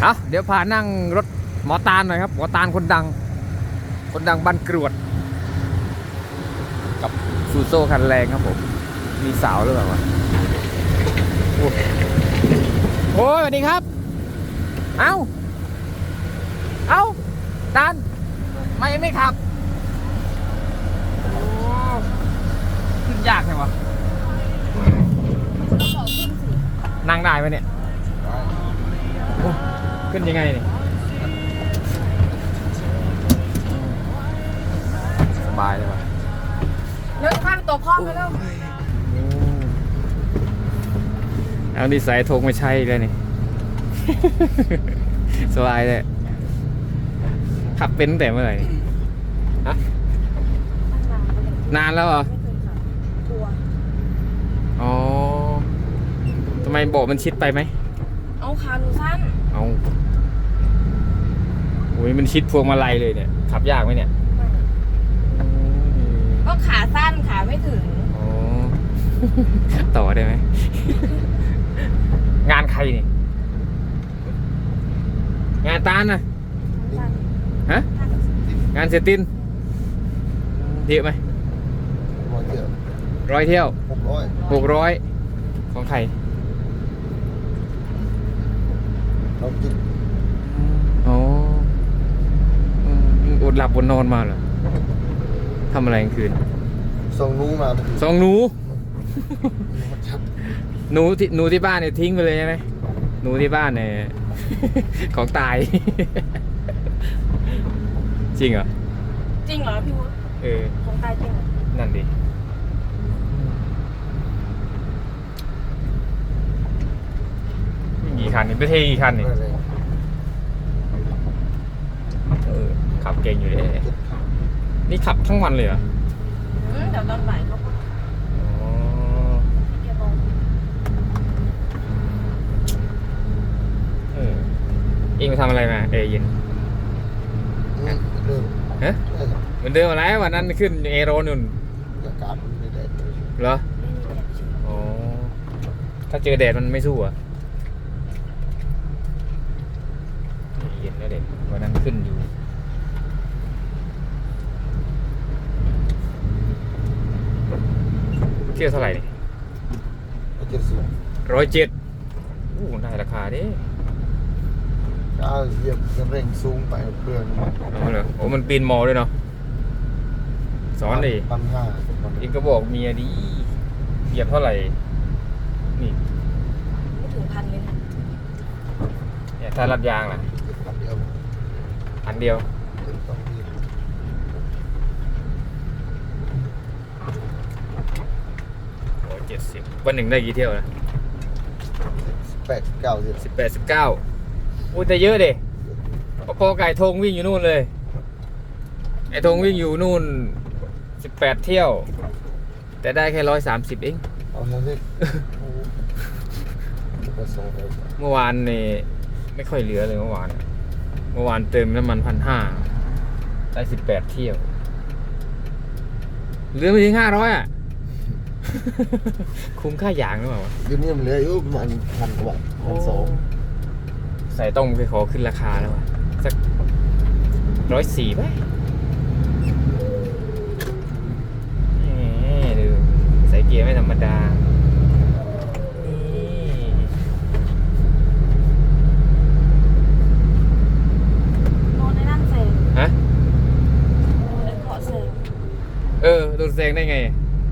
เอาเดี๋ยวพานั่งรถหมอตาลหน่อยครับหมอตาลคนดัง คนดังบ้านกรวด กับซูโซ่คันแรงครับผม มีสาวหรือเปล่าวะโอ้ยสวัสดีครับ เอ้าเอ้าตาลไม่ไม่ขับขึ้นยากใช่ปะนั่งได้ไหมเนี่ย ขึ้นยังไงเนี่ยสบายเลยว่ะเลิกข้างตัวพ่อไปแล้วเอาดีไซน์ทงไม่ใช่เลยนี่ สบายเลยขับเป็นตั้งแต่เมื่อไหร่ฮะนานแล้วเหรอไม่เคยขับกลัวอ๋อทำไมเบอกมันชิดไปไหมเอาขาหนูสั้น เอาโอ้ยมันชิดพวงมาลัยเลยเนี่ย ขับยากไหมเนี่ยก็ขาสั้นขาไม่ถึง อ๋อ ต่อได้ไหม งานใครนี่งานตาลนะสั้นฮะสั้นงานเซตินเยอะไหมร้อยเที่ยวร้อยเที่ยวหกร้อยหกร้อยของใคร เรากินอ๋ออืมอดหลับอดนอนมาเหรอทำอะไรกลางคืนส่งนู้มาเมื่อกี้สองหนู มันชัดหนูที่หนูที่บ้านเนี่ยทิ้งไปเลยใช่ไหมหนูที่บ้านเนี่ย ของตาย จริงเหรอ จริงเหรอพี่วุฒิเออของตายจริงเหรอ นั่นดินี่ กี่คันนี่ประเทศกี่คันนี่นั่นเลยเออขับเก่งอยู่เลยเจ็ดขานี่ขับทั้งวันเลยเหรออืมเดี๋ยวตอนบ่ายเขาก็อ๋อเก็บเอาเออเองไปทำอะไรมาเอเย็นอืมเริ่มฮะเอ้ยเหมือนเดิมอะไรวันนั้นขึ้นเอโรนุ่นอากาศมันไม่ได้เลยเหรอไม่มีแบบชื่ออ๋อ ถ้าเจอแดดมันไม่สู้อะ เย็นแล้วเด็กวันนั้นขึ้นอยู่เที่ยวเท่าไหร่นี่เอาเจ็ดสิบร้อยเจ็ดอู้ได้ราคาเด้ถ้าเหยียบจะเร่งสูงไปเพื่อนเอาเหรอโอ้มันปีนมอด้วยเนาะสอนดิพันห้าพันอีกก็บอกเมียดีเหยียบเท่าไหร่นี่ไม่ถึงพันเลยนะเนี่ยถ้ารัดยางล่ะ เจ็ดพันเดียว อันเดียวเจ็ดต้องมีโอ้เจ็ดสิบวันหนึ่งได้กี่เที่ยวนะสิบแปดเก้าสิบสิบแปดสิบเก้าอุ้ยแต่เยอะเด้พอไก่ธงวิ่งอยู่นู่นเลย ไอ้ธงวิ่งอยู่นู่นสิบแปดเที่ยว แต่ได้แค่ร้อยสามสิบเองเอาเท่านี้โอ้โหจะส่งไปเมื่อวานนี่ไม่ค่อยเหลือเลยเมื่อวานอะ เมื่อวานเติมน้ำมันพันห้าได้สิบแปดเที่ยวเหลือไม่ถึงห้าร้อยอะ คุ้มค่ายางหรือเปล่าวะเดี๋ยวนี้มันเหลืออยู่ประมาณพันกว่าบาทพันสองใส่ต้องไปขอขึ้นราคาแล้วอะ สักร้อยสี่ไปแหมดูใส่เกียร์ไม่ธรรมดา นี่ นอนในนั่นเซง ฮะ นอนในเกาะเซง เออ โดนแซงได้ไง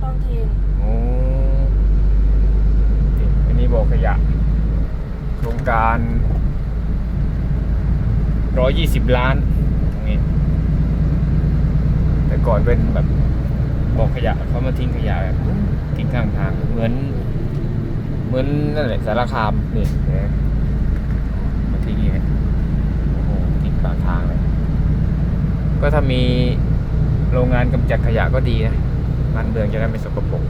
ต้องเทนโอ้นี่อันนี้บอกขยะ โครงการร้อยยี่สิบล้านตรงนี้ แต่ก่อนเป็นแบบบอกขยะเขามาทิ้งขยะแบบทิ้งข้างทางเหมือน เหมือนนั่นแหละสารคามนี่เห็นไหมมาทิ้งอย่างเงี้ยโอ้โหทิ้งกลางทางเลย ก็ถ้ามี โรงงานกำจัดขยะก็ดีนะบ้านเมืองจะได้ไม่สกปรก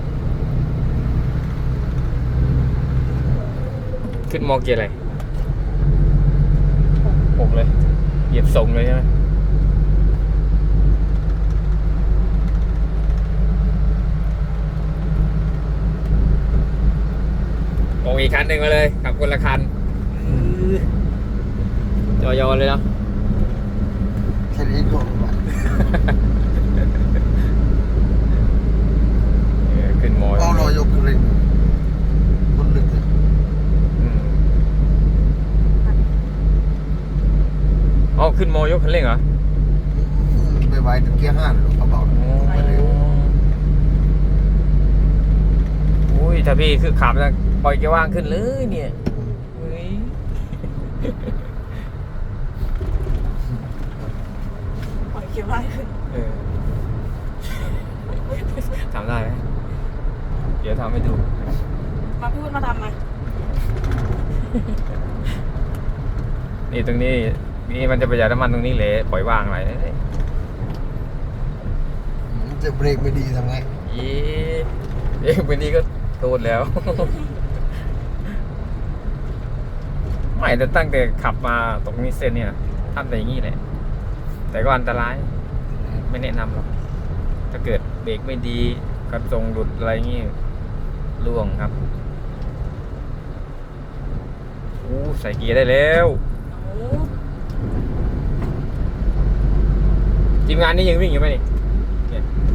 ขึ้นมอเกียร์อะไรหกเลย เหยียบส่งเลยใช่ไหมโอ้อีกคันหนึ่งมาเลยขับคนละคันอยอเลยเนาะแค่นี้ก็ไหว เออ ขึ้นมอเอาเรายกเร่งคนลึกเลยอืมเอาขึ้นมอยกคันเร่งเหรอ ไม่ไหวถึงเกียร์ห้าเลยหรอกเขาบอกไปเร็วอุ้ยถ้าพี่คือขับนะปล่อยแกว่างขึ้นเลยเนี่ยเฮ้ยปล่อยเขียวไล่ขึ้นเออทำได้ไหม เดี๋ยวทำให้ดู มาพี่วุฒิมาทำมานี่ตรงนี้ นี่มันจะประหยัดน้ำมันตรงนี้เลยปล่อยว่างอะไรจะเบรกไม่ดีทำไงยี่เองวันนี้ก็โดนแล้ว ไม่แต่ตั้งแต่ขับมาตรงนี้เส้นเนี่ยทำแต่อย่างนี้แหละ แต่ก็อันตราย ไม่แนะนำหรอก ถ้าเกิดเบรกไม่ดีกระจงหลุดอะไรอย่างงี้ ล่วงครับอู้ใส่เกียร์ได้แล้วโอ้ทีมงานนี่ยังวิ่งอยู่ไหมนี่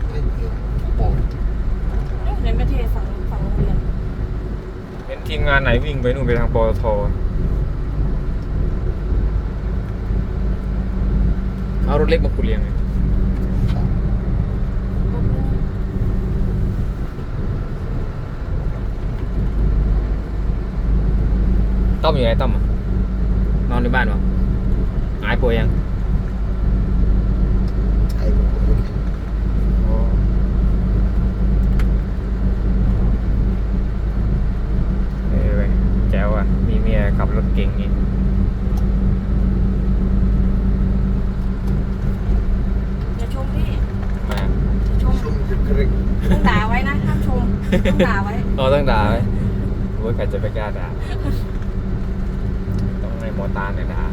ไม่เกี่ยวบอกเรียนประเทศฝั่งฝั่งโรงเรียนเห็นทีมงานไหนวิ่งไปนู่นไปทางปตทเอารถเล็กมาขุดเรียงเลย ต้อมอยู่ไหนต้อมอะนอนในบ้านวะหายป่วยยังไอ้ผมก็ไม่เออเว้ยแจ๋วอะ มีเมียขับรถเก่งนี่อย่าชมพี่มาอย่าชมช่วงจะเกรงต้องด่าไว้นะห้ามชมต้องด่าไว้ เราต้องด่าไหมโอ้ยใครจะไปกล้าด่าต้องให้ห มอตาเนี่ยด่า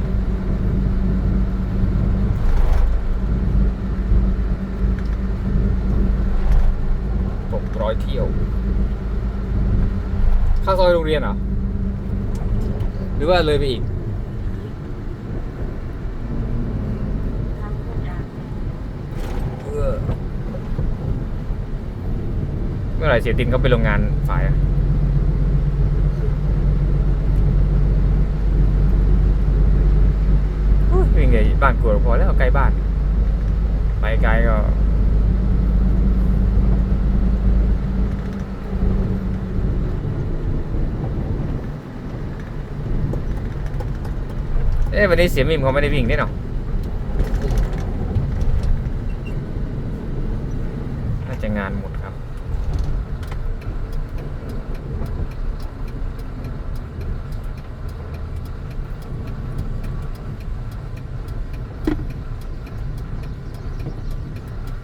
หกร้อยเที่ยว ข้างซอยโรงเรียนเหรอ หรือว่าเลยไปอีกเพื่อเมื่อไหร่เสียตินเขาไปโรงงานฝ่ายอะอุ๊ย วิ่งไงบ้านกลัวพอแล้วใกล้บ้าน ไปไกลก็เอ๊ะวันนี้เสียมิมเขาไม่ได้วิ่งนี่หรอน่าจะงานหมดครับ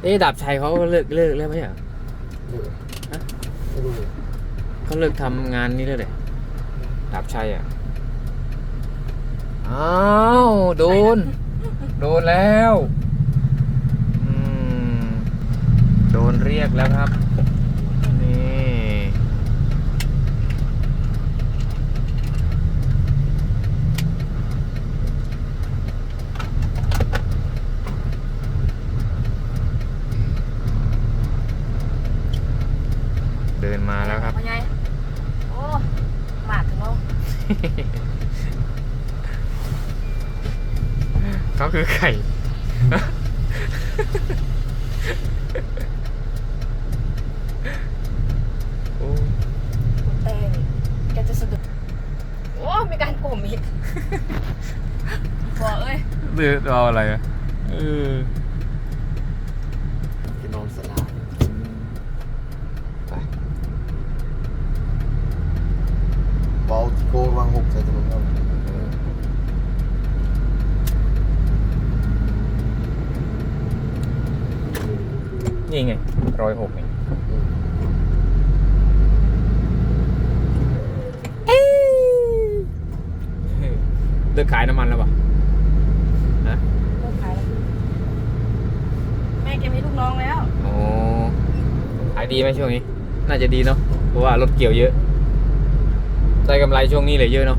เอ๊ะดาบชัยเขาเลิกเลิกแล้วไหมอะฮะไม่รู้เลยเขาเลิกทำงานนี้แล้วเลยดาบชัยอะอ้าวโดน โดนแล้วอืมโดนเรียกแล้วครับ นี่ เดินมาแล้วครับ พ่อใหญ่โอ้หมาดถึงแล้ว เขา คือไข่โอ้คุณเต้นี่แกจะสะดุดโอ้มีการกลุ่มอีกบอกเอ้ยเดือดเอาอะไรอะเออ ที่นอนสลา ไป เบาที่โกวางหกใส่ถนนเรา นี่ไงร้อยหกนี่เลิกขายน้ำมันแล้วป่ะฮะเลิกขายแล้วแม่แกมีลูกน้องแล้วโอ้ขายดีไหมช่วงนี้ น่าจะดีเนาะเพราะว่ารถเกี่ยวเยอะ ได้กำไรช่วงนี้เลยเยอะเนาะ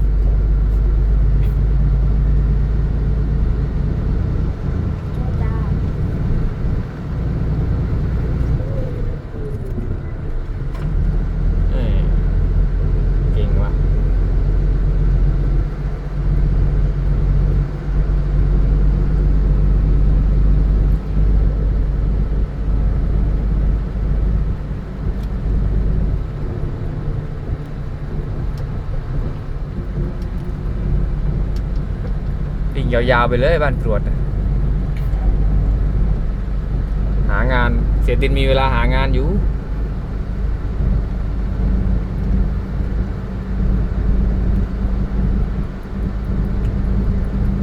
วิ่งยาวๆไปเลยบ้านกรวดน่ะหางานเสียดินมีเวลาหางานอยู่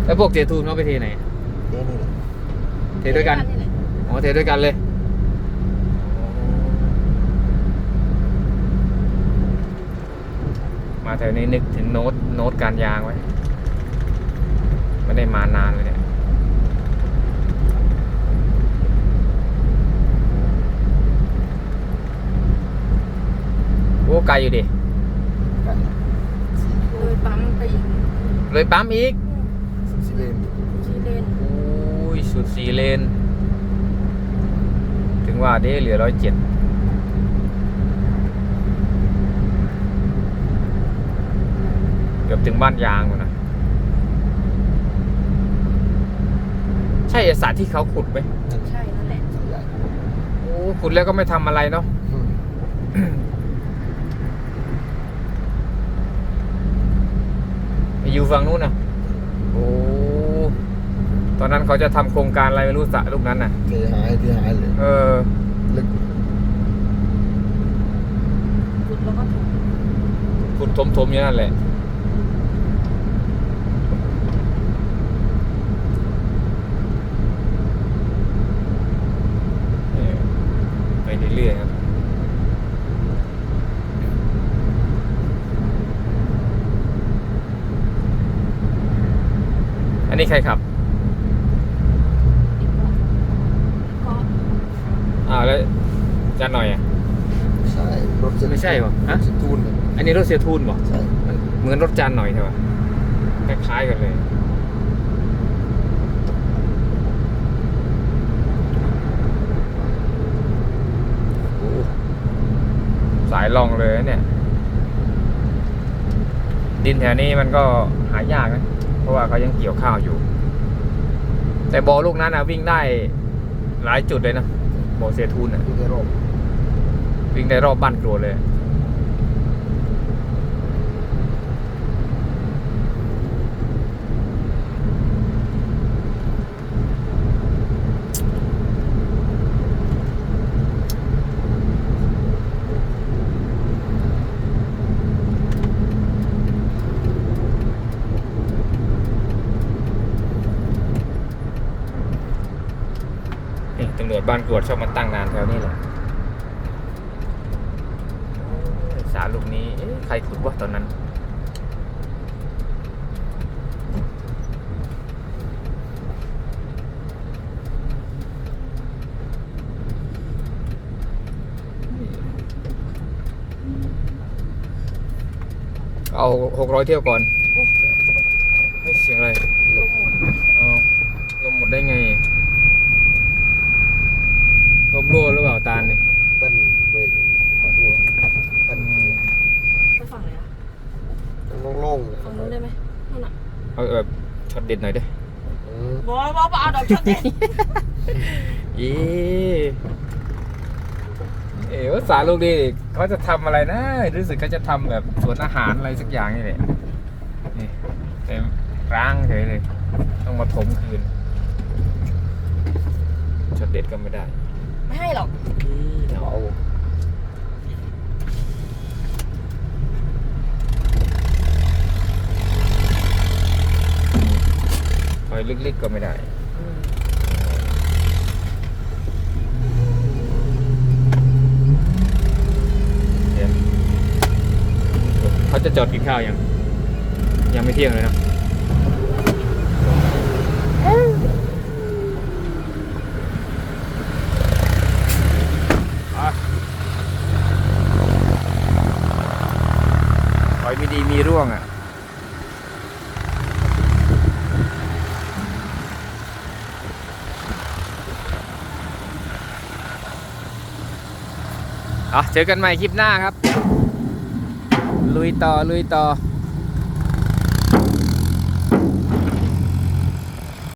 แล้วพวกเจทูนเขาไปเทไหน เดี๋ยวนี่แหละเทด้วยกันแหละอ๋อ เทด้วยกันเลย มาแถวนี้นึกถึงโน้ตโน้ตการยางไว้ ไม่ได้มานานเลยเนี่ยโอ้ไกลอยู่ดิไก่สี่เลยปั๊มไปอีกเลยปั๊มอีกสิเลนชีเลนโอ้ยสุดสี่เลน ถึงว่าเด้เหลือร้อยเจ็ดเกือบถึงบ้านยางแล้วนะ ช่ไอ้สระที่เขาขุดไหมใช่นั่นแหละสายใหญ่โอ้ขุดแล้วก็ไม่ทำอะไรเนาะอืมไปอยู่ฝั่งนู้นนะโอ้ตอนนั้นเขาจะทำโครงการอะไรไม่รู้สระลูกนั้นน่ะ เทหายที่หายเลยเออ ลึกขุดแล้วก็ถูกขุดถมๆอย่างนั้นแหละ เออไปเรื่อยๆครับ อั นนี้ใครขับอีกก็ก็อ้าวแล้วจานหน่อยอะ ใช่รถเซ็นไม่ใช่หรอฮะเซ็นตูนเนี่ยอันนี้รถเสียทูนบ่ใช่มันเหมือนรถจานหน่อยใช่ป่ะคล้ายๆกันเลย โอ้สายลองเลยนะเนี่ย ดินแถวนี้มันก็หายากนะ เพราะว่าเขายังเกี่ยวข้าวอยู่ แต่บอลูกนั้นนะวิ่งได้หลายจุดเลยนะบอเสียทุนอะที่ได้รอบวิ่งได้รอบบ้านกลัวเลย บ้านกรวดชอบมาตั้งนานแถวนี้แหละสาลูกนี้ใครขุดวะตอนนั้น เอาหกร้อยเที่ยวก่อน โอ้ เฮ้ยเสียงอะไร ลงหมด เอาลมหมดได้ไง ลมรั่วหรือเปล่าตาลนี่เป็นเบรกปัดหัวเป็นไปฝั่งไหนอะโล่งๆเลยฝั่งนู้นได้ไหมนู่นอะเอาแบบช็อตเด็ดหน่อยเด้ออืมบอบอบเอาดอกช็อตเด็ดอีเอ๋ว่าสารลูกดีเขาจะทำอะไรนะรู้สึกเขาจะทำแบบสวนอาหารอะไรสักอย่างนี่แหละนี่เต็มร้างเฉยเลย ต้องมาถมคืนช็อตเด็ดก็ไม่ได้ ไม่ให้หรอกเอาคอยลึกๆก็ไม่ได้ เขาจะจอดกินข้าวยัง ยังไม่เที่ยงเลยเนอะถอยไม่ดีมีร่วงอะ อะ เจอกันใหม่คลิปหน้าครับ ลุยต่อ ลุยต่อ